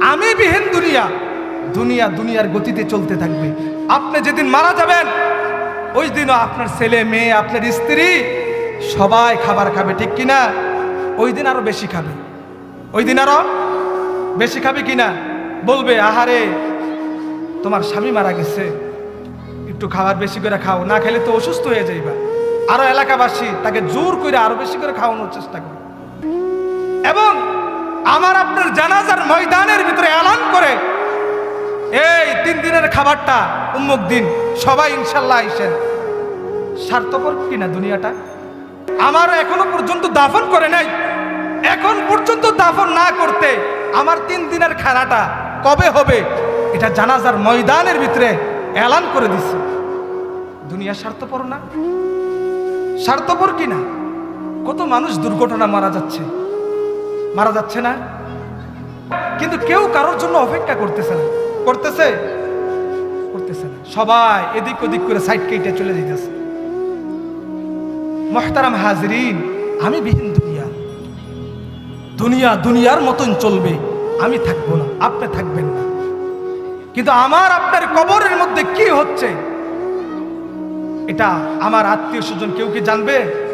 আমি বিহীন দুনিয়া দুনিয়া দুনিয়ার গতিতে চলতে থাকবে। আপনি যেদিন মারা যাবেন, ওই দিনও আপনার ছেলে, মেয়ে, আপনার স্ত্রী সবাই খাবার খাবে, ঠিক কিনা? ওই দিন আরও বেশি খাবে। ওই দিন আরও বেশি খাবে কিনা? বলবে, আহারে, তোমার স্বামী মারা গেছে। একটু খাবার বেশি করে খাও, না খেলে তো অসুস্থ হয়ে যাইবা। আরও এলাকাবাসী তাকে জোর করে আরও বেশি করে খাওয়ানোর চেষ্টা করে আমার আপনার জানাজার ময়দানের ভিতরে এলান করে। এই তিন দিনের খাবারটা, উম্মুক দিন, সবাই ইনশাল্লাহ আইসেন। স্বার্থপর কিনা দুনিয়াটা? আমার এখনও পর্যন্ত দাফন করে নাই। এখন পর্যন্ত দাফন না করতে আমার তিন দিনের খানাটা কবে হবে? এটা জানাজার ময়দানের ভিতরে এলান করে দিছে। দুনিয়া স্বার্থপর না? স্বার্থপর কিনা? কত মানুষ দুর্ঘটনা মারা যাচ্ছে। মারা যাচ্ছে না। কিন্তু কেউ কারোর জন্য অপেক্ষা করতেছে না। করতেছে? করতেছে না। সবাই এদিক ওদিক করে সাইড কেটে চলে যেতেছে মহতারাম হাজরিন, আমি বিহীন দুনিয়া। দুনিয়া দুনিয়ার মতন চলবে। আমি থাকব না, আপনি থাকবেন না। কিন্তু আমার আপনার কবরের মধ্যে কি হচ্ছে? এটা আমার আত্মীয় স্বজন কেউ কি জানবে?